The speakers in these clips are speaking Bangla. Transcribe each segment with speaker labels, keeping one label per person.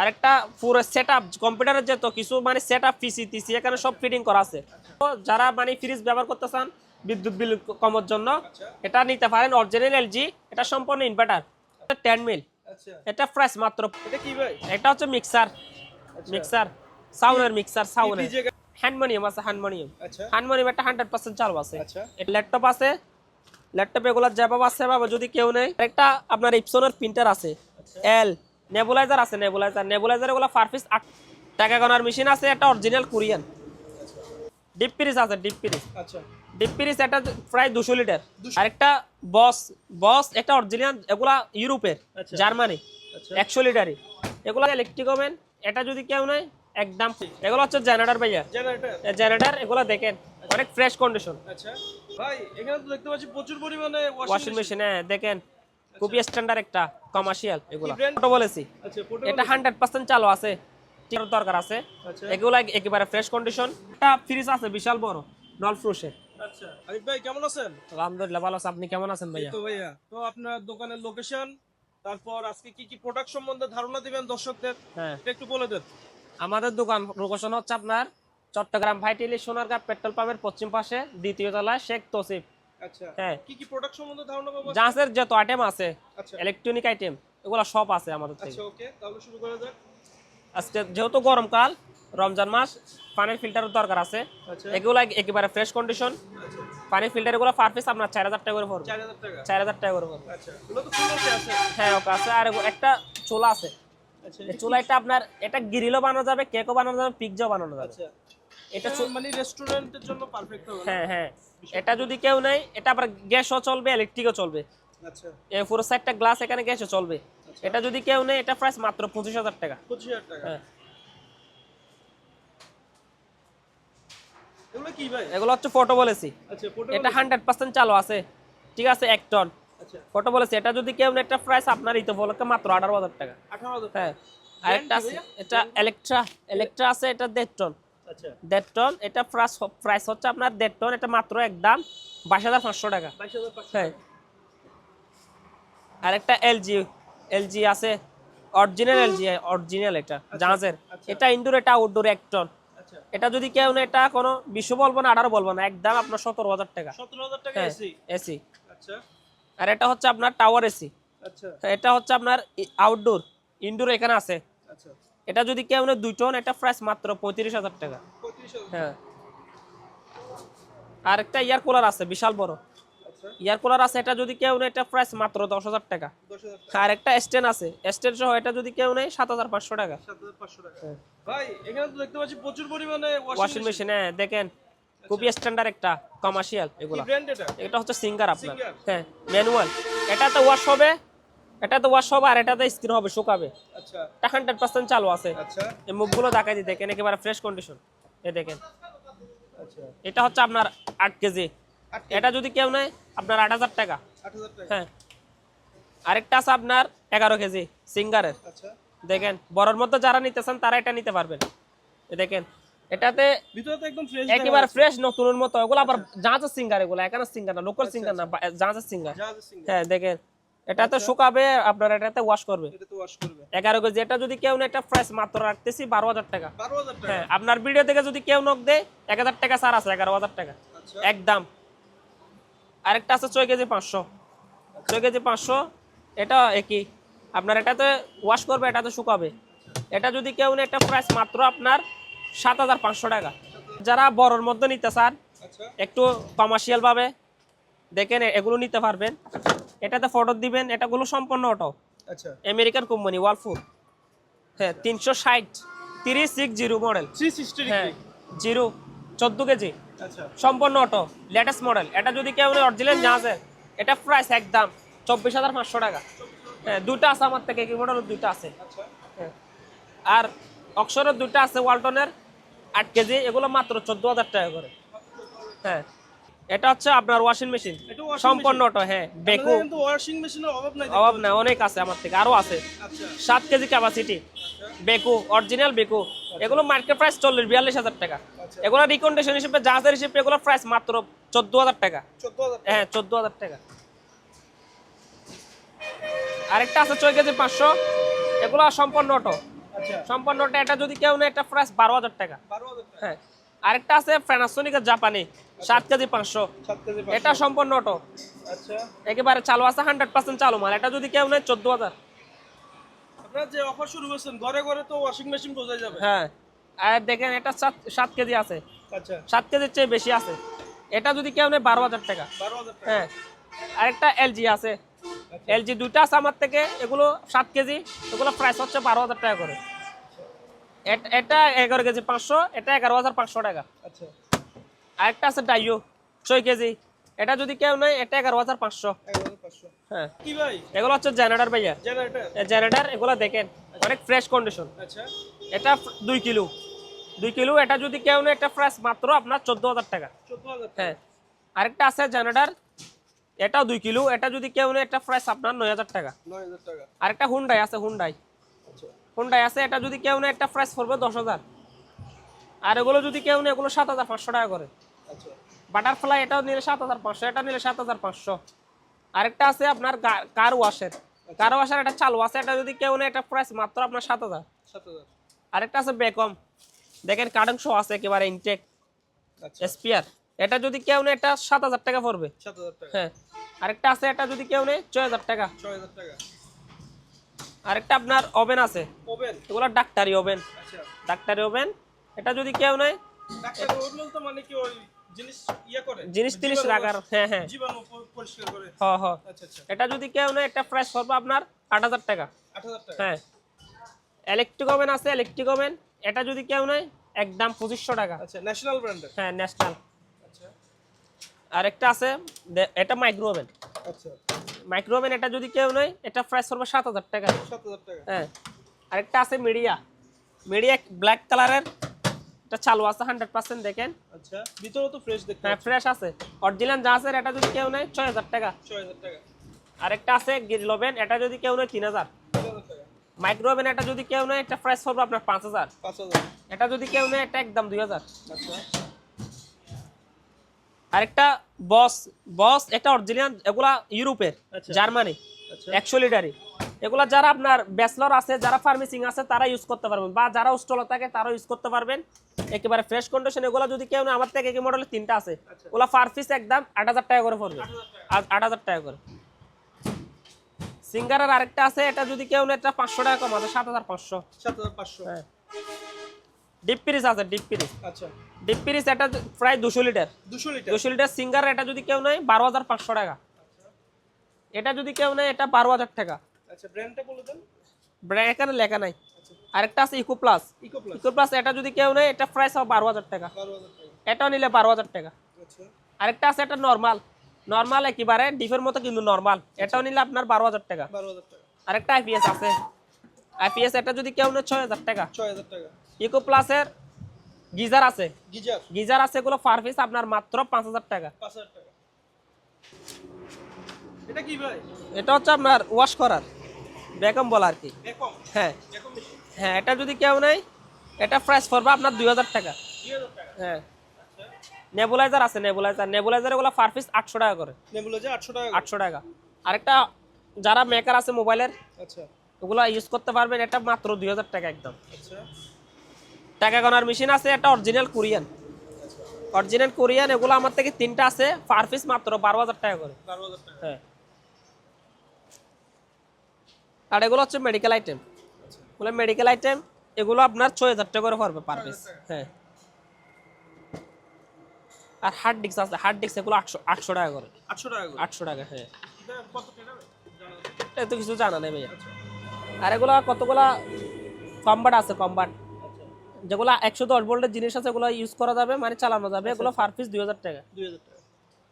Speaker 1: আরেকটা পুরো সেট আপ কম্পিউটারের যে তো কিছু মানে সেট আপ পিসি টিসি এখানে সব ফিটিং করা আছে। তো যারা মানে ফ্রিজ ব্যবহার করতে চান বিদ্যুৎ বিল কমার জন্য এটা নিতে পারেন অরিজিনাল এলজি এটা সম্পূর্ণ ইনভার্টার টেন মিল
Speaker 2: আচ্ছা।
Speaker 1: এটা প্রাইস মাত্র।
Speaker 2: এটা কি ভাই?
Speaker 1: এটা হচ্ছে মিক্সার মিক্সার সাউন্ডের মিক্সার সাউন্ডের
Speaker 2: ডিজে
Speaker 1: হ্যান্ডমোনিয়াম আছে হ্যান্ডমোনিয়াম
Speaker 2: আচ্ছা।
Speaker 1: হারমোনিয়াম একটা হান্ড্রেড পার্সেন্ট চালু আছে।
Speaker 2: আচ্ছা।
Speaker 1: ল্যাপটপ আছে। ল্যাপটপ এগুলো যেভাবে আছে যদি কেউ নেই একটা আপনার ইপসনের প্রিন্টার আছে।
Speaker 2: আচ্ছা।
Speaker 1: এল নেবুলাইজার আছে নেবুলাইজার নেবুলাইজার এগুলো পার পিস আট টাকা মেশিন আছে একটা অরিজিনাল কোরিয়ান ডিপ ফ্রিজ আছে ডিপ ফ্রিজ
Speaker 2: আচ্ছা।
Speaker 1: ডিপ ফ্রিজ এটা প্রায় দুশো লিটার। আরেকটা বস বস একটা অরিজিনাল এগুলা ইউরোপের
Speaker 2: আচ্ছা।
Speaker 1: জার্মানি।
Speaker 2: আচ্ছা।
Speaker 1: একশো লিটারই। এগুলো ইলেকট্রিক ওভেন এটা যদি কেউ নেয় একদম। এগুলো হচ্ছে জেনারেটর ভাইয়া।
Speaker 2: জেনারেটর
Speaker 1: জেনারেটর এগুলো দেখেন অনেক ফ্রেশ কন্ডিশন
Speaker 2: আচ্ছা। ভাই এখানে তো দেখতে পাচ্ছি প্রচুর পরিমাণে
Speaker 1: ওয়াশিং মেশিন হ্যাঁ দেখেন। খুবই স্ট্যান্ডার্ড একটা কমার্শিয়াল এগুলো? ছোট বলেছি।
Speaker 2: আচ্ছা
Speaker 1: এটা হান্ড্রেড পার্সেন্ট চালু আছে। দরকার আছে।
Speaker 2: আচ্ছা।
Speaker 1: এগুলো একেবারে ফ্রেশ কন্ডিশন একটা ফ্রিজ আছে বিশাল বড় নল ফ্রুশের
Speaker 2: আচ্ছা আরিফ ভাই কেমন আছেন?
Speaker 1: আলহামদুলিল্লাহ ভালো আছে আপনি কেমন আছেন ভাইয়া?
Speaker 2: তো ভাইয়া। তো আপনার দোকানের লোকেশন তারপর আজকে কি কি প্রোডাক্ট সম্বন্ধে ধারণা দিবেন দর্শকদের?
Speaker 1: হ্যাঁ।
Speaker 2: একটু বলে দেন।
Speaker 1: আমাদের দোকান লোকেশন হচ্ছে আপনার চট্টগ্রাম ভাইটিলি সোনারগাঁ পেট্রোল পাম্পের পশ্চিম পাশে দ্বিতীয় তলায় শেখ তসিফ। হ্যাঁ।
Speaker 2: কি কি প্রোডাক্ট সম্বন্ধে ধারণা পাবো
Speaker 1: জাহাজের যত আইটেম আছে
Speaker 2: আচ্ছা।
Speaker 1: ইলেকট্রনিক আইটেম এগুলো সব আছে আমাদের থেকে।
Speaker 2: আচ্ছা ওকে তাহলে শুরু করা যাক।
Speaker 1: আজকে যেহেতু গরমকাল রমজান মাস পানির ফিল্টারের দরকার আছে।
Speaker 2: আচ্ছা।
Speaker 1: এগুলো একেবারে ফ্রেশ কন্ডিশন
Speaker 2: আচ্ছা।
Speaker 1: পানির ফিল্টার এগুলো পার পিস আপনার চার হাজার টাকা করে পড়বে।
Speaker 2: চার হাজার টাকা?
Speaker 1: করে পড়বে।
Speaker 2: আচ্ছা
Speaker 1: হ্যাঁ ওকে আছে। আর একটা চুলা আছে।
Speaker 2: আচ্ছা
Speaker 1: এই চুলাটা আপনার এটা গ্রিলও বানানো যাবে কেকও বানানো যাবে পিৎজাও বানানো যাবে।
Speaker 2: আচ্ছা।
Speaker 1: এটা
Speaker 2: এটা মানে রেস্টুরেন্টের জন্য পারফেক্ট হবে
Speaker 1: হ্যাঁ হ্যাঁ। এটা যদি কেউ নেই এটা আবার গ্যাসও চলবে ইলেকট্রিকও চলবে।
Speaker 2: আচ্ছা।
Speaker 1: এই পুরো সাইডটা গ্লাস এখানে গ্যাসও চলবে। এটা যদি কেউ নেই এটা প্রাইস মাত্র পঁচিশ হাজার টাকা।
Speaker 2: পঁচিশ হাজার টাকা।
Speaker 1: হ্যাঁ।
Speaker 2: এগুলো
Speaker 1: হচ্ছে ফটো বলেছি
Speaker 2: আচ্ছা
Speaker 1: এটা হান্ড্রেড পার্সেন্ট চালু আছে। ঠিক আছে এক টন
Speaker 2: আচ্ছা।
Speaker 1: ফটো বলেছি এটা যদি কেউ নেই একটা প্রাইস আপনার ইতো উপলক্ষে মাত্র আঠারো হাজার টাকা। হ্যাঁ। আরেকটা আছে এটা ইলেকট্রা ইলেকট্রা আছে এটা দেড় টন
Speaker 2: আচ্ছা
Speaker 1: দেড় টন এটা প্রাইস প্রাইস হচ্ছে আপনার দেড় টন এটা মাত্র একদম বাইশ হাজার পাঁচশো টাকা। হ্যাঁ। আরেকটা এলজি এলজি আছে অরিজিনাল এলজি অরিজিনাল এটা জাহাজের।
Speaker 2: আচ্ছা।
Speaker 1: এটা ইনডোর এটা আউটডোর এক টন।
Speaker 2: আচ্ছা।
Speaker 1: এটা যদি কেউ না এটা কোনো বিশ্ব বলব না আঠারো বলব না একদম আপনার সতেরো হাজার টাকা।
Speaker 2: সতেরো হাজার টাকা
Speaker 1: হ্যাঁ
Speaker 2: এসি?
Speaker 1: এসি।
Speaker 2: আচ্ছা।
Speaker 1: আর এটা হচ্ছে আপনার টাওয়ার এসি।
Speaker 2: আচ্ছা।
Speaker 1: এটা হচ্ছে আপনার আউটডোর ইনডোর এখানে আছে।
Speaker 2: আচ্ছা।
Speaker 1: এটা যদি কেউ না দুই টন এটা প্রাইস মাত্র পঁয়ত্রিশ হাজার টাকা। হ্যাঁ। আর একটা ইয়ার কুলার আছে বিশাল বড়।
Speaker 2: আচ্ছা।
Speaker 1: ইয়ার কুলার আছে এটা যদি কেউ নেই এটা প্রাইস মাত্র দশ হাজার টাকা। আর একটা স্ট্যান্ড আছে স্ট্যান্ড সহ এটা যদি কেউ নেই সাত হাজার পাঁচশো টাকা।
Speaker 2: সাত হাজার পাঁচশো টাকা। ভাই এখানে তো দেখতে পাচ্ছি প্রচুর পরিমাণে
Speaker 1: ওয়াশিং মেশিন হ্যাঁ দেখেন খুবই স্ট্যান্ডার্ড একটা কমার্শিয়াল এগুলা।
Speaker 2: এটা?
Speaker 1: এটা হচ্ছে সিঙ্গার আপনার? হ্যাঁ ম্যানুয়াল এটাতে ওয়াশ হবে এটাতে ওয়াশ হবে আর এটাতে স্ক্রিন হবে শুকাবে।
Speaker 2: আচ্ছা।
Speaker 1: এটা হান্ড্রেড পার্সেন্ট চালু আছে।
Speaker 2: আচ্ছা।
Speaker 1: এই মুখগুলো দেখাই দিই দেখেন একেবারে ফ্রেশ কন্ডিশন এ দেখেন।
Speaker 2: আচ্ছা।
Speaker 1: এটা হচ্ছে আপনার আট কেজি। এটা যদি কেউ নেয় আপনার আট হাজার টাকা। হ্যাঁ। আরেকটা আছে আপনার এগারো কেজি সিঙ্গারের।
Speaker 2: আচ্ছা।
Speaker 1: দেখেন বড়র মধ্যে যারা নিতে চান তারা এটা নিতে পারবেন। এ দেখেন এটাতে
Speaker 2: ভিতরে একদম ফ্রেশ
Speaker 1: একেবারে ফ্রেশ নতুনের মতো। এগুলো আবার জাহাজের সিঙ্গার এগুলো এখানে সিঙ্গার না লোকাল সিঙ্গার না জাহাজের সিঙ্গার। হ্যাঁ দেখেন। এটাতে শুকাবে আপনার এটাতে ওয়াশ করবে।
Speaker 2: এটা তো ওয়াশ করবে।
Speaker 1: এগারো কেজি এটা যদি কেউ নেয় এটা প্রাইস মাত্র রাখতেছি বারো হাজার টাকা। হ্যাঁ আপনার ভিডিও থেকে যদি কেউ নক দেয় এক হাজার টাকা ছাড় আছে এগারো হাজার টাকা।
Speaker 2: আচ্ছা।
Speaker 1: একদম। আরেকটা আছে ছয় কেজি পাঁচশো। ছয় কেজি পাঁচশো এটা একই। আপনার এটাতে ওয়াশ করবে এটাতে শুকাবে। এটা যদি কেউ নেয় এটা প্রাইস মাত্র আপনার সাত হাজার পাঁচশো টাকা। যারা বড়র মধ্যে নিতে চান
Speaker 2: আচ্ছা।
Speaker 1: একটু কমার্শিয়াল ভাবে দেখেন এগুলো নিতে পারবেন। এটাতে ফটো দিবেন এটাগুলো সম্পূর্ণ অটো
Speaker 2: আচ্ছা।
Speaker 1: আমেরিকান কোম্পানি ওয়ালফুর হ্যাঁ তিনশো ষাট তিরিশ সিক্স জিরো মডেল হ্যাঁ জিরো চোদ্দ কেজি।
Speaker 2: আচ্ছা।
Speaker 1: সম্পূর্ণ অটো লেটেস্ট মডেল এটা যদি কেউ অরিজিনাল জাহাজে এটা প্রাইস একদম চব্বিশ হাজার পাঁচশো টাকা। হ্যাঁ দুইটা আছে আমার থেকে কি মডেল দুইটা আছে।
Speaker 2: আচ্ছা।
Speaker 1: হ্যাঁ। আর অক্সরের দুইটা আছে ওয়ালটনের আট কেজি এগুলো মাত্র চোদ্দ হাজার টাকা করে। হ্যাঁ এটা হচ্ছে আপনার ওয়াশিং মেশিন সম্পূর্ণ অটো হ্যাঁ বেকু।
Speaker 2: কিন্তু ওয়াশিং মেশিনের অভাব নাই
Speaker 1: অভাব না অনেক আছে আমার থেকে আরও আছে।
Speaker 2: আচ্ছা।
Speaker 1: সাত KG capacity Beko original Beko. এগুলো মার্কেট প্রাইস চল্লিশ বিয়াল্লিশ হাজার টাকা।
Speaker 2: আচ্ছা।
Speaker 1: এগুলো রিকন্ডিশন হিসেবে জাহাজের হিসেবে এগুলো প্রাইস মাত্র চোদ্দ হাজার টাকা। হ্যাঁ চোদ্দ হাজার টাকা। আরেকটা আছে ছয় কেজি পাঁচশো। এগুলো সম্পূর্ণ অটো
Speaker 2: আচ্ছা।
Speaker 1: সম্পূর্ণটা এটা যদি কেউ নেয় এটা প্রাইস বারো হাজার টাকা।
Speaker 2: বারো হাজার টাকা।
Speaker 1: হ্যাঁ। আরেকটা আছে প্যানাসোনিকের জাপানি সাত কেজি পাঁচশো। এটা সম্পূর্ণ অটো
Speaker 2: আচ্ছা।
Speaker 1: একেবারে চালু আছে হান্ড্রেড পার্সেন্ট চালু মাল। এটা যদি কেউ নেয় চোদ্দ হাজার।
Speaker 2: যে অফার শুরু করছেন ঘরে ঘরে তো ওয়াশিং মেশিন বোঝাই যাবে।
Speaker 1: হ্যাঁ। আর দেখেন এটা সাত সাত কেজি আছে।
Speaker 2: আচ্ছা।
Speaker 1: সাত কেজির চেয়ে বেশি আছে। এটা যদি কেউ নেয় বারো হাজার টাকা।
Speaker 2: বারো হাজার
Speaker 1: হ্যাঁ। আরেকটা এলজি আছে। এলজি দুইটা আছে আমার থেকে। এগুলো সাত কেজি। এগুলো প্রাইস হচ্ছে বারো হাজার টাকা করে। এট- এগারো কেজি পাঁচশো এটা এগারো হাজার পাঁচশো টাকা।
Speaker 2: আচ্ছা।
Speaker 1: আরেকটা আছে ডাইও ছয় কেজি। এটা যদি কেউ নেয় এটা এগারো হাজার পাঁচশো। হ্যাঁ। এগুলো হচ্ছে জেনারেটার ভাইয়া।
Speaker 2: জেনারেটর?
Speaker 1: এগুলো দেখেন অনেক ফ্রেশ কন্ডিশন
Speaker 2: আচ্ছা।
Speaker 1: এটা দুই কিলো। দুই কিলো এটা যদি কেউ নেয় প্রাইস মাত্র আপনার চোদ্দ হাজার টাকা। হ্যাঁ। আরেকটা আছে জেনারেটার এটাও দুই কিলো এটা যদি কেউ নেয় প্রাইস আপনার নয় হাজার টাকা।
Speaker 2: নয় হাজার টাকা।
Speaker 1: আরেকটা হুন্ডাই আছে হুন্ডাই
Speaker 2: আচ্ছা
Speaker 1: আছে এটা যদি কেউ নেয় একটা প্রাইস পড়বে দশ হাজার। আর এগুলো যদি কেউ নেয় এগুলো সাত হাজার পাঁচশো টাকা করে।
Speaker 2: আচ্ছা।
Speaker 1: বাটারফ্লাই এটাও নিলে সাত হাজার পাঁচশো এটা নিলে সাত হাজার পাঁচশো। আরেকটা আছে আপনার কার ওয়াশের কার ওয়াশের এটা চালু আছে এটা যদি কেউ নেয় এটা প্রাইস মাত্র আপনার সাত হাজার। আরেকটা আছে বেকম দেখেন কার্টন শো আছে একেবারে ইনটেক
Speaker 2: আচ্ছা।
Speaker 1: এসপিআর এটা যদি কেউ নেয় এটা সাত হাজার টাকা পড়বে। হ্যাঁ। আরেকটা আছে এটা যদি কেউ নেয় ছয় হাজার টাকা।
Speaker 2: ছয় হাজার টাকা।
Speaker 1: আরেকটা আপনার ওভেন আছে।
Speaker 2: ওভেন?
Speaker 1: এগুলো ডাক্তারি ওভেন।
Speaker 2: আচ্ছা।
Speaker 1: ডাক্তারি ওভেন। এটা যদি কেউ নেয়
Speaker 2: ডাক্তার ওভেন তো মানে কি ওই জিনিস ইয়ে করে?
Speaker 1: জিনিস তিরিশ
Speaker 2: জীবাণু-
Speaker 1: রাখার হ্যাঁ হ্যাঁ।
Speaker 2: জীবাণু পরিষ্কার করে।
Speaker 1: হ হ।
Speaker 2: আচ্ছা আচ্ছা।
Speaker 1: এটা যদি কেউ নেয় একটা প্রাইস পড়বে আপনার আট হাজার টাকা।
Speaker 2: আট হাজার টাকা।
Speaker 1: হ্যাঁ। ইলেকট্রিক ওভেন আছে ইলেকট্রিক ওভেন এটা যদি কেউ নেয় একদম পঁচিশশো টাকা।
Speaker 2: আচ্ছা ন্যাশনাল ব্র্যান্ডের
Speaker 1: হ্যাঁ ন্যাশনাল
Speaker 2: আচ্ছা।
Speaker 1: আরেকটা আছে এটা মাইক্রো ওভেন
Speaker 2: আচ্ছা।
Speaker 1: মাইক্রো ওভেন এটা যদি কেউ নেয় এটা প্রাইস পড়বে সাত হাজার টাকা।
Speaker 2: সাত হাজার টাকা।
Speaker 1: হ্যাঁ আরেকটা আছে মিডিয়া। মিডিয়া ব্ল্যাক কালারের এটা চালু আছে হান্ড্রেড পার্সেন্ট দেখেন।
Speaker 2: আচ্ছা ভিতরে তো ফ্রেশ দেখতে
Speaker 1: হ্যাঁ ফ্রেশ আছে। অরিজিনাল যা আছে এটা যদি কেউ নেয় ছয় হাজার টাকা।
Speaker 2: ছয় হাজার টাকা।
Speaker 1: আরেকটা আছে গ্রিল ওভেন এটা যদি কেউ নেয় তিন হাজার।
Speaker 2: তিন হাজার
Speaker 1: মাইক্রো ওভেন এটা যদি কেউ নেয় এটা প্রাইস পড়বে আপনার পাঁচ হাজার।
Speaker 2: পাঁচ হাজার।
Speaker 1: এটা যদি কেউ নেয় এটা একদম দুই হাজার।
Speaker 2: আচ্ছা।
Speaker 1: আরেকটা বস বস একটা অরিজিনাল এগুলা ইউরোপের
Speaker 2: আচ্ছা।
Speaker 1: জার্মানি
Speaker 2: আচ্ছা।
Speaker 1: একশো লিটারই। এগুলা যারা আপনার ব্যাচলর আছে যারা ফার্মেসিং আছে তারা ইউজ করতে পারবেন। বা যারা স্টল থাকে তারা ইউজ করতে পারবেন। একেবারে ফ্রেশ কন্ডিশন এগুলো যদি কেউ না আমার থেকে কি মডেলের তিনটা আছে। ওগুলা পার পিস একদম আট হাজার টাকা করে পড়বে। আট- আট হাজার টাকা করে। সিঙ্গারের আরেকটা আছে এটা যদি কেউ না এটা পাঁচশো টাকা কম আছে সাত হাজার পাঁচশো।
Speaker 2: সাত হাজার পাঁচশো।
Speaker 1: হ্যাঁ। ডিপ পিরিস আছে ডিপ পিরিস
Speaker 2: আচ্ছা।
Speaker 1: ডিপ এটা প্রায় দুশো লিটার।
Speaker 2: দুশো লিটার?
Speaker 1: দুশো লিটার সিঙ্গার এটা যদি কেউ নেয় বারো হাজার পাঁচশো টাকা। এটা যদি কেউ নেয় এটা বারো হাজার টাকা।
Speaker 2: আচ্ছা ব্র্যান্ডটা বলে দেন।
Speaker 1: ব্র্যান্ড এখানে লেখা নাই।
Speaker 2: আচ্ছা।
Speaker 1: আরেকটা আছে eco plus
Speaker 2: eco plus
Speaker 1: eco plus এটা যদি কেউ নেয় এটা প্রাইস হবে হাজার টাকা। এটাও নিলে বারো হাজার টাকা।
Speaker 2: আচ্ছা।
Speaker 1: আরেকটা আছে এটা নর্মাল নর্মাল একেবারে ডিফের মতো কিন্তু নর্মাল এটাও নিলে আপনার বারো হাজার টাকা।
Speaker 2: বারো হাজার টাকা।
Speaker 1: আরেকটা আইপিএস আছে। আইপিএস এটা যদি কেউ নেয় ছয় হাজার টাকা।
Speaker 2: ছয় হাজার টাকা।
Speaker 1: ইকো প্লাসের গিজার আছে।
Speaker 2: গিজার।
Speaker 1: গিজার আছে এগুলো পার পিস আপনার মাত্র পাঁচ হাজার টাকা।
Speaker 2: পাঁচ হাজার টাকা। এটা কি ভাই?
Speaker 1: এটা হচ্ছে আপনার ওয়াশ করার বেকম বলা আর কি।
Speaker 2: একম
Speaker 1: হ্যাঁ। হ্যাঁ এটা যদি কেউ নেয় এটা প্রাইস পড়বে আপনার দুই হাজার টাকা।
Speaker 2: দুই হাজার টাকা?
Speaker 1: হ্যাঁ। নেবুলাইজার আছে নেবুলাইজার নেবুলাইজার এগুলো পার পিস আটশো টাকা করে।
Speaker 2: নেবুলো যে আটশো টাকা
Speaker 1: আটশো টাকা। আরেকটা যারা মেকার আছে মোবাইলের
Speaker 2: আচ্ছা।
Speaker 1: ওগুলো ইউজ করতে পারবেন এটা মাত্র দুই হাজার টাকা একদম।
Speaker 2: আচ্ছা।
Speaker 1: টাকা গোনার মেশিন আছে এটা অরিজিনাল কোরিয়ান অরিজিনাল কোরিয়ান এগুলো আমার থেকে তিনটা আছে পার পিস মাত্র বারো হাজার টাকা করে। হ্যাঁ। আর এগুলো হচ্ছে মেডিকেল আইটেম এগুলো মেডিকেল আইটেম এগুলো আপনার ছয় হাজার টাকা করে পড়বে পার পিস হ্যাঁ। আর হার্ড ডিস্ক আছে হার্ড ডিস্ক এগুলো আটশো আটশো টাকা করে।
Speaker 2: আটশো টাকা করে।
Speaker 1: আটশো টাকা হ্যাঁ।
Speaker 2: এটা কত টাকা জানা আছে?
Speaker 1: এটা তো কিছু জানা নেই ভাইয়া।
Speaker 2: আচ্ছা।
Speaker 1: আর এগুলো কতগুলা কম্বাট আছে কম্বাট?
Speaker 2: আচ্ছা
Speaker 1: যেগুলো একশো দশ ভোল্টের জিনিস আছে এগুলো ইউজ করা যাবে মানে চালানো যাবে। এগুলো পার পিস দুই হাজার টাকা।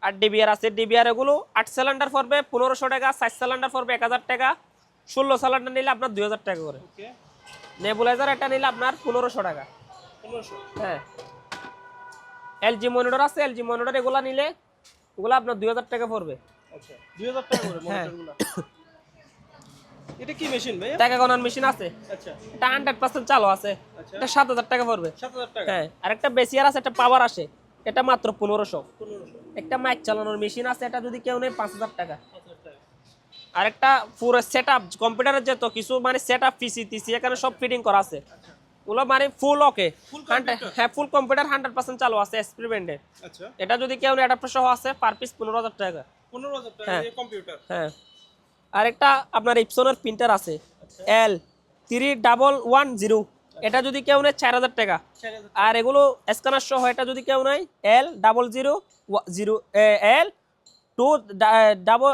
Speaker 1: আর ডিবিআর আছে। ডিবিআর এগুলো আট সিলিন্ডার পড়বে পনেরোশো টাকা সাত সিলিন্ডার পড়বে এক হাজার টাকা। ষোলো সিলিন্ডার নিলে আপনার দুই হাজার টাকা করে। নেবুলাইজার এটা নিলে আপনার পনেরোশো টাকা। হ্যাঁ। এলজি মনিটর আছে এলজি মনিটর এগুলো নিলে ওগুলো আপনার দুই হাজার টাকা পড়বে।
Speaker 2: আচ্ছা। দুই হাজার টাকা করে
Speaker 1: হ্যাঁ।
Speaker 2: এটা কি মেশিন ভাইয়া?
Speaker 1: টাকা গণার মেশিন আছে।
Speaker 2: আচ্ছা।
Speaker 1: এটা হান্ড্রেড পার্সেন্ট চালু আছে।
Speaker 2: আচ্ছা।
Speaker 1: এটা সাত হাজার টাকা পড়বে।
Speaker 2: সাত হাজার টাকা।
Speaker 1: হ্যাঁ আর একটা বেসিয়ার আছে একটা পাওয়ার আসে। এটা মাত্র পনেরোশো।
Speaker 2: পনেরোশো।
Speaker 1: একটা মাইক চালানোর মেশিন আছে এটা যদি কেউ পাঁচ হাজার টাকা।
Speaker 2: পাঁচ হাজার
Speaker 1: আরেকটা পুরো সেট আপ কম্পিউটারের যে তো কিছু মানে সেট আপ পিসি টিসি এখানে সব ফিটিং করা আছে। ওগুলো মানে ফুল ওকে হ্যাঁ ফুল কম্পিউটার হান্ড্রেড পার্সেন্ট চালু আছে এক্সপেরিমেন্টের
Speaker 2: আচ্ছা।
Speaker 1: এটা যদি কেউ অ্যাডাপ্টার সহ আছে পার পিস পনেরো হাজার টাকা।
Speaker 2: পনেরো হাজার টাকা। কম্পিউটার
Speaker 1: হ্যাঁ। আরেকটা আপনার ইপসনের প্রিন্টার আছে। L three double one zero এটা যদি কেউ নেয় চার হাজার টাকা। আর এগুলো স্ক্যানার সহ এটা যদি কেউ নেয় L double zero zero L two double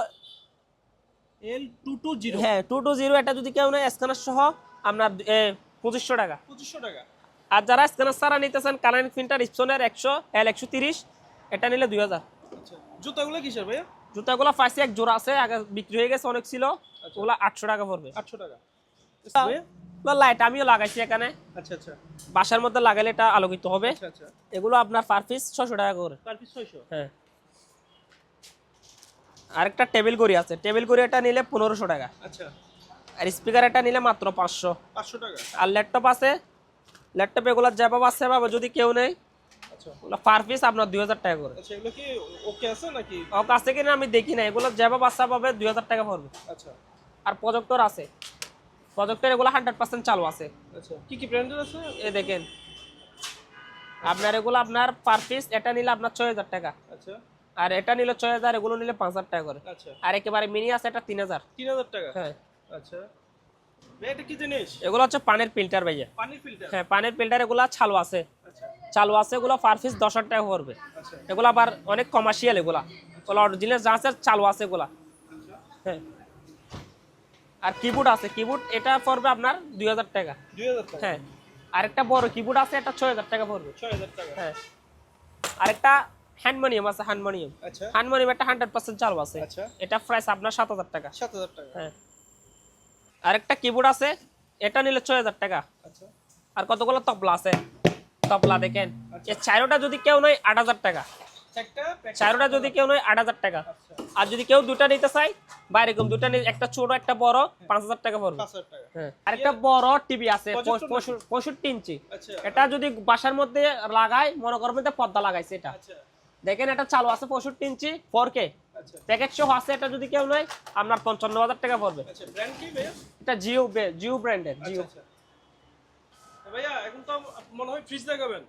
Speaker 2: L two two zero
Speaker 1: হ্যাঁ টু টু জিরো এটা যদি কেউ নেয় স্ক্যানার সহ আপনার পঁচিশশো টাকা।
Speaker 2: পঁচিশশো টাকা।
Speaker 1: আর যারা স্ক্যানার ছাড়া নিতেছেন কালারিং প্রিন্টার ইপসনের একশো এল একশো তিরিশ এটা নিলে দুই হাজার।
Speaker 2: আচ্ছা জুতাগুলো কিসের ভাইয়া?
Speaker 1: জুতাগুলো ফার্স্টে এক জোড়া আছে আগে বিক্রি হয়ে গেছে অনেক ছিল। ওগুলো আটশো টাকা পড়বে।
Speaker 2: আটশো টাকা।
Speaker 1: লাইট আমিও লাগাইছি এখানে।
Speaker 2: আচ্ছা আচ্ছা।
Speaker 1: বাসার মধ্যে লাগালে এটা আলোকিত হবে।
Speaker 2: আচ্ছা আচ্ছা।
Speaker 1: এগুলো আপনার পার পিস ছশো টাকা করে।
Speaker 2: পার পিস ছয়শো?
Speaker 1: হ্যাঁ। আরেকটা টেবিল গড়ি আছে। টেবিল গড়ি এটা নিলে পনেরোশো টাকা।
Speaker 2: আচ্ছা।
Speaker 1: আর স্পিকার এটা নিলে মাত্র পাঁচশো।
Speaker 2: পাঁচশো টাকা।
Speaker 1: আর ল্যাপটপ আছে। ল্যাপটপ এগুলো যেভাবে আছে ভাবে যদি কেউ নেই
Speaker 2: আচ্ছা
Speaker 1: পার পিস আপনার দুই হাজার টাকা করে।
Speaker 2: আচ্ছা এগুলো কি ওকে আছে নাকি?
Speaker 1: ও কাছে কিনা আমি দেখি না। এগুলো যেভাবে আছে পাবে দুই হাজার টাকা পড়বে।
Speaker 2: আচ্ছা।
Speaker 1: আর প্রজেক্টর আছে। প্রজেক্টর এগুলো হান্ড্রেড পার্সেন্ট চালু আছে।
Speaker 2: আচ্ছা কি কি ব্র্যান্ডের আছে?
Speaker 1: এ দেখেন। আপনার এগুলো আপনার পার পিস এটা নিলে আপনার ছয় হাজার টাকা।
Speaker 2: আচ্ছা।
Speaker 1: আর এটা নিলে ছয় হাজার এগুলো নিলে পাঁচ হাজার টাকা করে।
Speaker 2: আচ্ছা।
Speaker 1: আর একেবারে মিনি আছে এটা তিন হাজার।
Speaker 2: তিন হাজার টাকা?
Speaker 1: হ্যাঁ।
Speaker 2: আচ্ছা। এটা কি জিনিস?
Speaker 1: এগুলো হচ্ছে পানের ফিল্টার ভাইয়া।
Speaker 2: পানির ফিল্টার?
Speaker 1: হ্যাঁ পানের ফিল্টার এগুলো চালু আছে।
Speaker 2: আচ্ছা।
Speaker 1: চালু আছে এগুলো পার পিস দশ হাজার টাকা পড়বে।
Speaker 2: আচ্ছা।
Speaker 1: এগুলো আবার অনেক কমার্শিয়াল এগুলা। এগুলো অরিজিনাল যা আছে চালু আছে এগুলা। হ্যাঁ। আর কিবোর্ড আছে কিবোর্ড এটা পড়বে আপনার দুই হাজার টাকা।
Speaker 2: দুই হাজার টাকা?
Speaker 1: হ্যাঁ। আরেকটা বড় কিবোর্ড আছে এটা ছয় হাজার টাকা পড়বে।
Speaker 2: ছয় হাজার টাকা।
Speaker 1: হ্যাঁ। আরেকটা হ্যান্ডমোনিয়াম আছে হ্যান্ডমোনিয়াম
Speaker 2: আচ্ছা।
Speaker 1: হ্যান্ডমোনিয়াম একটা হান্ড্রেড পার্সেন্ট চালু আছে।
Speaker 2: আচ্ছা।
Speaker 1: এটা প্রাইস আপনার সাত হাজার টাকা।
Speaker 2: সাত হাজার টাকা।
Speaker 1: হ্যাঁ। আরেকটা কিবোর্ড আছে এটা নিলে ছয় হাজার টাকা।
Speaker 2: আচ্ছা।
Speaker 1: আর কতগুলো তবলা আছে? তবলা দেখেন এই চারোটা যদি কেউ নয় আট হাজার টাকা।
Speaker 2: একটা
Speaker 1: চারোটা যদি কেউ নয় আট হাজার টাকা।
Speaker 2: আচ্ছা।
Speaker 1: আর যদি কেউ দুটা নিতে চায় বা এরকম দুটা একটা ছোট একটা বড় পাঁচ হাজার টাকা পড়বে।
Speaker 2: আর
Speaker 1: হ্যাঁ। আরেকটা বড় টিভি আছে পঁয়ষট্টি ইঞ্চি।
Speaker 2: আচ্ছা।
Speaker 1: এটা যদি বাসার মধ্যে লাগায় মনে করবেন পর্দা লাগাইছে এটা।
Speaker 2: আচ্ছা।
Speaker 1: দেখেন এটা চালু আছে পঁয়ষট্টি ইঞ্চি ফোর কে
Speaker 2: আচ্ছা
Speaker 1: প্যাকেট সহ আছে এটা যদি কেউ নয় আপনার পঞ্চান্ন হাজার টাকা পড়বে।
Speaker 2: আচ্ছা ব্র্যান্ড কি ভাইয়া?
Speaker 1: এটা জিও জিও ব্র্যান্ডের
Speaker 2: আচ্ছা
Speaker 1: জিও।
Speaker 2: আচ্ছা। ভাইয়া এখন তো মনে হয় ফ্রিজ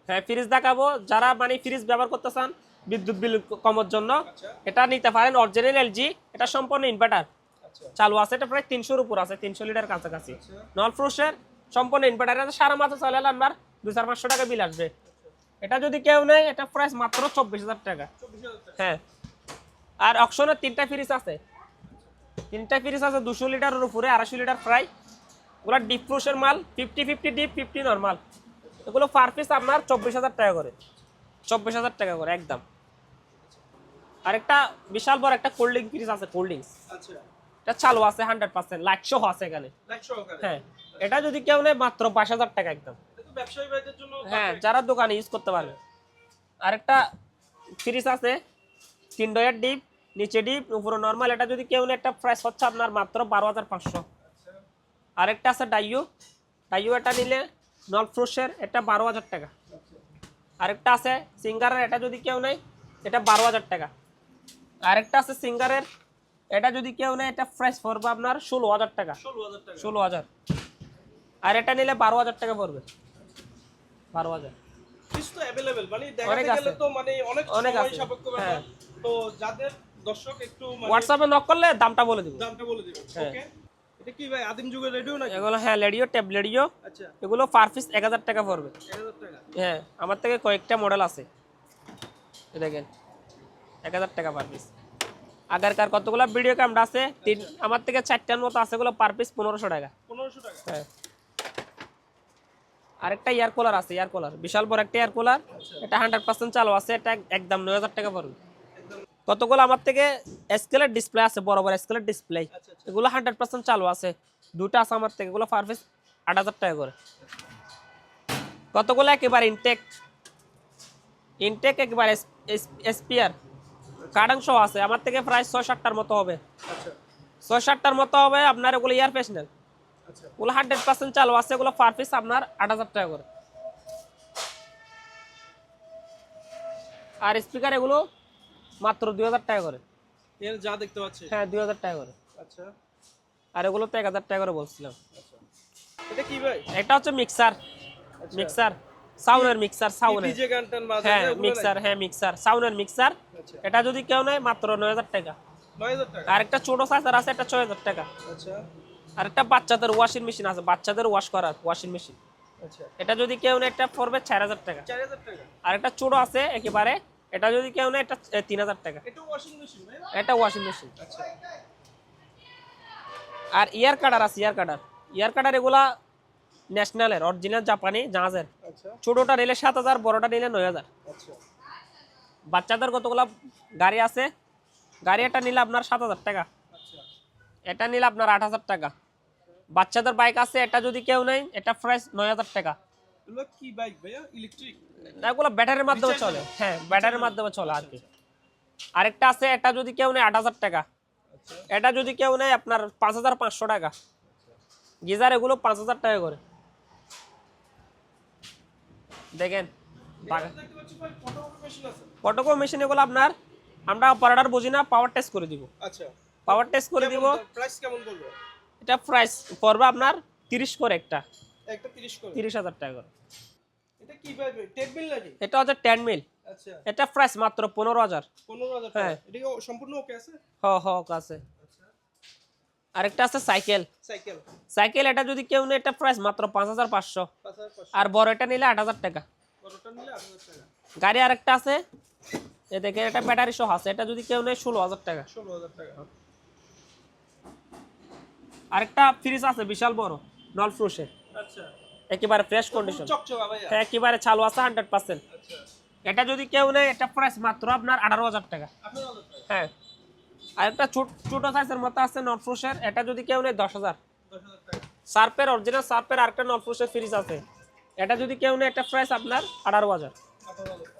Speaker 1: হ্যাঁ দেখাবো। যারা মানে ফ্রিজ ব্যবহার করতে চান বিদ্যুৎ বিল কমার জন্য
Speaker 2: আচ্ছা।
Speaker 1: এটা নিতে পারেন অরিজিনাল এলজি এটা সম্পূর্ণ ইনভার্টার
Speaker 2: আচ্ছা।
Speaker 1: চালু আছে এটা প্রায় তিনশোর উপর আছে তিনশো লিটার কাছাকাছি।
Speaker 2: আচ্ছা।
Speaker 1: নল ফ্রুশের সম্পূর্ণ ইনভার্টার এটা সারা মাসে চলে এলে আপনার দু চার পাঁচশো টাকা বিল আসবে। এটা যদি কেউ নেয় এটা প্রাইস মাত্র চব্বিশ হাজার টাকা। হ্যাঁ। আর অকশনের তিনটা ফ্রিজ আছে। তিনটা ফ্রিজ আছে দুশো লিটারের উপরে আড়াইশো লিটার ফ্রাই ওগুলো ডিপ ফ্রুশের মাল fifty fifty deep fifty normal এগুলো পার পিস আপনার চব্বিশ হাজার টাকা করে। চব্বিশ হাজার টাকা করে একদম। আরেকটা বিশাল বড় একটা কোল্ড ড্রিঙ্ক ফ্রিজ আছে কোল্ড ড্রিঙ্কস
Speaker 2: আচ্ছা।
Speaker 1: এটা চালু আছে হান্ড্রেড পার্সেন্ট লাইট সহ আছে এখানে। হ্যাঁ এটা যদি কেউ নেয় মাত্র বাইশ হাজার টাকা একদম। হ্যাঁ যারা দোকানে ইউজ করতে পারবে। আরেকটা ফ্রিজ আছে তিন ডয়ের ডিপ নিচে ডিপ উপরে নর্মাল এটা যদি কেউ নেয় একটা প্রাইস হচ্ছে আপনার মাত্র বারো হাজার পাঁচশো। আরেকটা আছে ডাইও। ডাইও এটা নিলে নল ফ্রুশের এটা বারো হাজার টাকা। আরেকটা আছে সিঙ্গারের এটা যদি কেউ নেয় এটা বারো হাজার টাকা। আরেকটা আছে সিঙ্গারের এটা যদি কেউ নেয় এটা প্রাইস পড়বে আপনার ষোলো হাজার টাকা।
Speaker 2: ষোলো হাজার
Speaker 1: আর এটা নিলে বারো হাজার টাকা পড়বে। বারো হাজার।
Speaker 2: মানে
Speaker 1: অনেক আছে।
Speaker 2: তো মানে অনেক
Speaker 1: অনেক আছে। হ্যাঁ।
Speaker 2: তো যাদের দর্শক একটু মানে
Speaker 1: হোয়াটসঅ্যাপে নক করলে দামটা বলে দিব।
Speaker 2: দামটা বলে। ওকে এটা কি ভাই আদিম যুগের রেডিও নাকি?
Speaker 1: এগুলো হ্যাঁ ট্যাব
Speaker 2: আচ্ছা।
Speaker 1: এগুলো পার পিস টাকা পড়বে। হ্যাঁ আমার থেকে কয়েকটা মডেল আছে। এই দেখেন এক হাজার টাকা পার পিস আগেরকার কতগুলো ভিডিও ক্যামেরা আছে? তিন আমার থেকে চারটার মতো আছে এগুলো পার পিস পনেরোশো টাকা।
Speaker 2: টাকা।
Speaker 1: হ্যাঁ। আরেকটা এয়ার কুলার আছে এয়ার কুলার বিশাল বড় একটা এয়ার কুলার এটা হান্ড্রেড পার্সেন্ট চালু আছে এটা একদম নয় হাজার টাকা পড়বে। কতগুলো আমার থেকে স্কেলের ডিসপ্লে আছে বড় বড় স্কেলের ডিসপ্লে
Speaker 2: আচ্ছা আচ্ছা।
Speaker 1: এগুলো হান্ড্রেড পার্সেন্ট চালু আছে। দুটো আছে আমার থেকে এগুলো পার পিস আট হাজার টাকা করে। কতগুলো একেবারে ইনটেক ইনটেক একেবারে এসপিআর কার্ডাংশ আছে আমার থেকে প্রায় ছয় সাতটার মতো হবে।
Speaker 2: আচ্ছা।
Speaker 1: ছয় সাতটার মতো হবে আপনার এগুলো ইয়ার ফেশনাল ওগুলো হান্ড্রেড পার্সেন্ট চালু আছে এগুলো পার পিস আপনার আট হাজার টাকা করে। আর স্পিকার এগুলো মাত্র দুই হাজার টাকা করে।
Speaker 2: এর যা দেখতে পাচ্ছি।
Speaker 1: হ্যাঁ দুই হাজার টাকা করে।
Speaker 2: আচ্ছা।
Speaker 1: আর এগুলো তো এক হাজার টাকা করে বলছিলাম।
Speaker 2: আচ্ছা। এটা কি ভাই?
Speaker 1: এটা হচ্ছে মিক্সার। মিক্সার। সাউনের মিক্সার সাউনের।
Speaker 2: ডিজে গান টান বাজায়
Speaker 1: হ্যাঁ মিক্সার হ্যাঁ মিক্সার সাউনের মিক্সার।
Speaker 2: আচ্ছা।
Speaker 1: এটা যদি কেউ নেয় মাত্র নয় হাজার টাকা। আর একটা ছোট সাইজের আছে এটা টাকা।
Speaker 2: আচ্ছা।
Speaker 1: আর একটা বাচ্চাদের ওয়াশিং মেশিন আছে বাচ্চাদের ওয়াশ করার ওয়াশিং মেশিন
Speaker 2: আচ্ছা।
Speaker 1: এটা যদি কেউ নেয় এটা পড়বে টাকা। আর একটা ছোট আছে একেবারে এটা যদি কেউ নেয় এটা তিন হাজার টাকা।
Speaker 2: এটা ওয়াশিং মেশিন ভাই?
Speaker 1: এটা ওয়াশিং মেশিন
Speaker 2: আচ্ছা।
Speaker 1: আর ইয়ার কাটার আছে ইয়ার কাটার ইয়ার কাটার এগুলা ন্যাশনালের অরিজিনাল জাপানি জাহাজের।
Speaker 2: আচ্ছা।
Speaker 1: ছোটটা নিলে সাত হাজার বড়টা নিলে নয় হাজার।
Speaker 2: আচ্ছা।
Speaker 1: বাচ্চাদের কতগুলা গাড়ি আছে? গাড়ি এটা নিলে আপনার সাত হাজার টাকা। এটা নিলে আপনার আট হাজার টাকা। বাচ্চাদের বাইক আছে এটা যদি কেউ নেই এটা প্রাইস নয় হাজার টাকা।
Speaker 2: এগুলো কি বাইক ভাইয়া? ইলেকট্রিক
Speaker 1: এগুলো ব্যাটারির মাধ্যমে চলে। হ্যাঁ ব্যাটারির মাধ্যমে চলে আর কি। আরেকটা আছে এটা যদি কেউ নেয় আট হাজার টাকা।
Speaker 2: আচ্ছা।
Speaker 1: এটা যদি কেউ নেয় আপনার পাঁচ হাজার পাঁচশো টাকা। গিজার এগুলো পাঁচ হাজার টাকা করে। দেখেন ফটোকো মেশিন এগুলো আপনার আমরা অপারেটর বুঝি না পাওয়ার টেস্ট করে দিব।
Speaker 2: আচ্ছা।
Speaker 1: পাওয়ার টেস্ট করে দিব।
Speaker 2: প্রাইস কেমন পড়বে
Speaker 1: এটা প্রাইস পড়বে আপনার তিরিশ করে একটা।
Speaker 2: একটা 30 করে।
Speaker 1: তিরিশ হাজার টাকা করে।
Speaker 2: এটা কি ভাই টেকবিল নাকি?
Speaker 1: এটা হচ্ছে টেন মিল।
Speaker 2: আচ্ছা।
Speaker 1: এটা প্রাইস মাত্র পনেরো হাজার।
Speaker 2: 15000। টাকা। এটা কি সম্পূর্ণ ওকে আছে?
Speaker 1: হ হ আছে। আরেকটা আছে সাইকেল।
Speaker 2: সাইকেল।
Speaker 1: সাইকেল এটা যদি কেউ নেয় এটা প্রাইস মাত্র পাঁচ হাজার পাঁচশো।
Speaker 2: 5500
Speaker 1: আর বড় এটা নিলে আট হাজার টাকা।
Speaker 2: বড়টা নিলে 8000 টাকা।
Speaker 1: গাড়ি আরেকটা আছে। এ দেখে এটা ব্যাটারি সহ আছে। এটা যদি কেউ নেয় ষোলো হাজার টাকা।
Speaker 2: 16000 টাকা।
Speaker 1: আরেকটা ফ্রিজ আছে বিশাল বড়। নল ফ্রুশের একেবারে ফ্রেশ কন্ডিশন একেবারে চালু আছে হান্ড্রেড পার্সেন্ট
Speaker 2: আচ্ছা।
Speaker 1: এটা যদি কেউ নেয় এটা প্রাইস মাত্র আপনার আঠারো হাজার টাকা।
Speaker 2: 18000 টাকা।
Speaker 1: হ্যাঁ। আর একটা ছোট ছোট সাইজের মতো আছে নট এটা যদি কেউ নেয় দশ হাজার।
Speaker 2: 10000 টাকা।
Speaker 1: সার্পের অরিজিনাল সার্পের আরেকটা নট ফ্রুশের ফ্রিজ আছে। এটা যদি কেউ নেয় এটা প্রাইস আপনার আঠারো হাজার।
Speaker 2: 18000